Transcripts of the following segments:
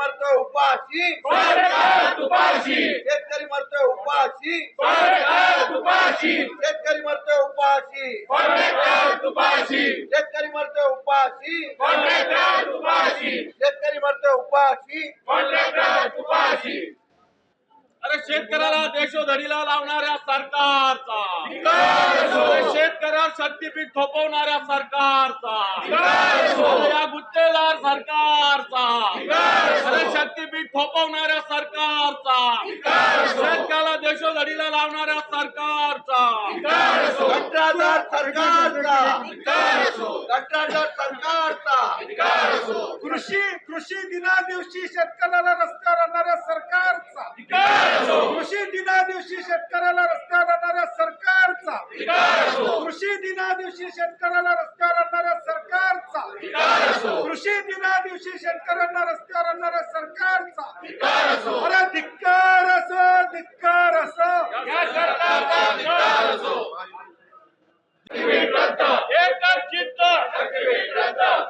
मरतोय उपाशी. सरकार तुपाशी शेतकरी मरतोय उपाशी. सरकार तुपाशी शेतकरी मरतोय उपाशी. सरकार तुपाशी शेतकरी मरतोय उपाशी. सरकार तुपाशी शेतकरी मरतोय उपाशी. सरकार तुपाशी अरे शेतकऱ्याला देशोधडीला लावणाऱ्या सरकारचा. अरे शेतकऱ्यावर शक्तीपीठ थोपवणाऱ्या सरकारचा असो. अरे या गुत्तेदार सरकारचा असो. अरे शक्तीपीठ लावणाऱ्या सरकारचा. शेतकऱ्याला देशोधडीला लावणाऱ्या सरकारचा. कंत्राटदार सरकारचा. कंत्राटदार सरकारचा. कृषी कृषी दिना दिवशी शेतकऱ्याला रस्त्यावर आणणाऱ्या सरकारचा. कृषी दिना दिवशी शेतकऱ्याला रस्त्यावर आणणाऱ्या सरकारचा. कृषी दिना दिवशी शेतकऱ्याला रस्त्यावर आणणाऱ्या सरकारचा. कृषी दिना दिवशी शेतकऱ्यांना रस्त्यावर आणणाऱ्या सरकारचा. अरे धिक्कार असो धिक्कार असो या सरकारचा धिक्कार असो एकच चित्त.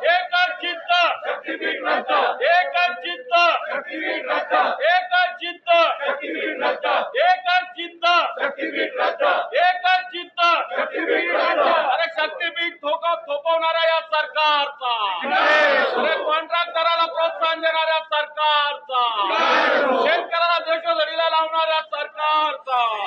एकच चित्त. एकच चित्त. एकच चित्त. एकच चित्त. एकच चित्त अरे शक्तीपीठ थोका थोपवणाऱ्या या सरकारचा. कॉन्ट्रॅक्टराला प्रोत्साहन देणाऱ्या सरकारचा. शेतकऱ्याला देशोधडीला लावणाऱ्या सरकारचा.